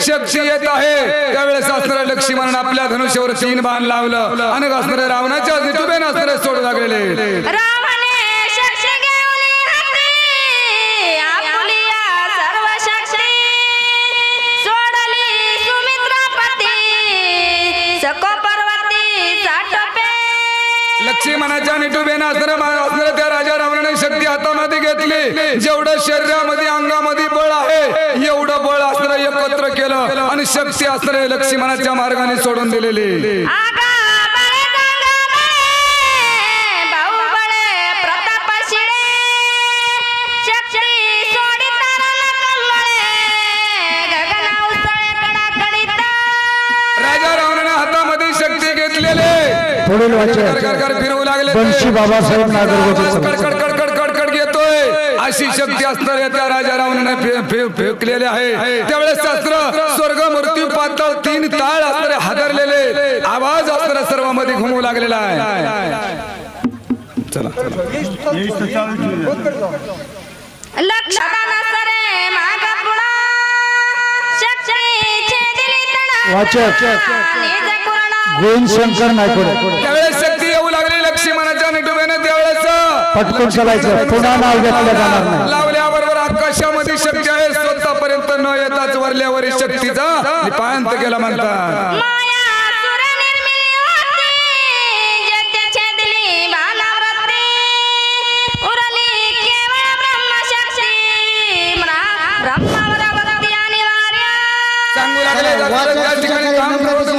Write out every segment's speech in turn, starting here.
शक्ती येत आहे. त्यावेळेस असणाऱ्या लक्ष्मण आपल्या धनुष्यावर तीन बाण लावलं. आणि असणाऱ्या रावणाच्या निटुबेन असणारे सोडू लागलेले. लक्ष्मणाच्या निटुबेन असणाऱ्या त्या राजा रावणाने शक्ती हातामध्ये घेतली. जेवढं शरीरामध्ये अंगामध्ये बळ आहे एवढं बळ असणार एकत्र केलं आणि शक्ती असणारे लक्ष्मणाच्या मार्गाने सोडून दिलेली. पुढील ते. बंशी बाबासाहेब कडकड घेतोय अशी शक्ती असणाऱ्या त्या राजा रावणाने फेकलेले आहे. त्यावेळेस शास्त्र स्वर्ग मृत्यू पाताळ तीन ताळ असणारे हादरलेले आवाज असणाऱ्या सर्वांमध्ये घुमू लागलेला आहे. चला. वाचक. गोविंद शंकर नायकोडे त्यावेळेस शक्ती येऊ लागली लक्ष्मणाच्या निटुबेने त्यावेळेस पटकन चालायचं. पुन्हा नाव घेतलं जाणार नाही. लावल्याबरोबर आकाशामध्ये शक्ती आहे स्वतःपर्यंत न येताच वरल्यावरील शक्तीचा निपांत केला म्हणतात. माया सुर निर्मिली होती जगत्याचे दिली बाणावरती उरली केवळ ब्रह्मशक्ती ब्रा- ब्रह्मावरावरती अनिवार्य. सांगू लागले जातात त्या ठिकाणी काम करत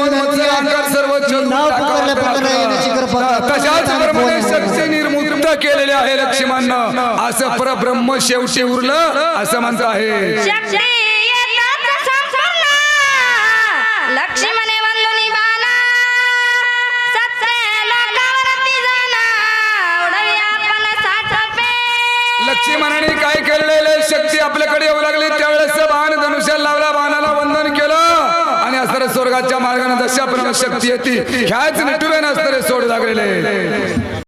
केलेले आहे लक्ष्मण. असं परब्रह्म शेवटी उरलं असं म्हणत आहे. लक्ष्मणे वंदुनी सत्रे लोकावरती उडवी आपण लक्ष्मणाने काय केलेले? शक्ती आपल्याकडे येऊ लागली. त्यावेळेस बाण धनुष्याला लावला. बाणाला वंदन केलं. आणि असणाऱ्या स्वर्गाच्या मार्गाने जशा प्रमाणे शक्ती येते. ह्याच निटुबेन असणारे सोड लागलेले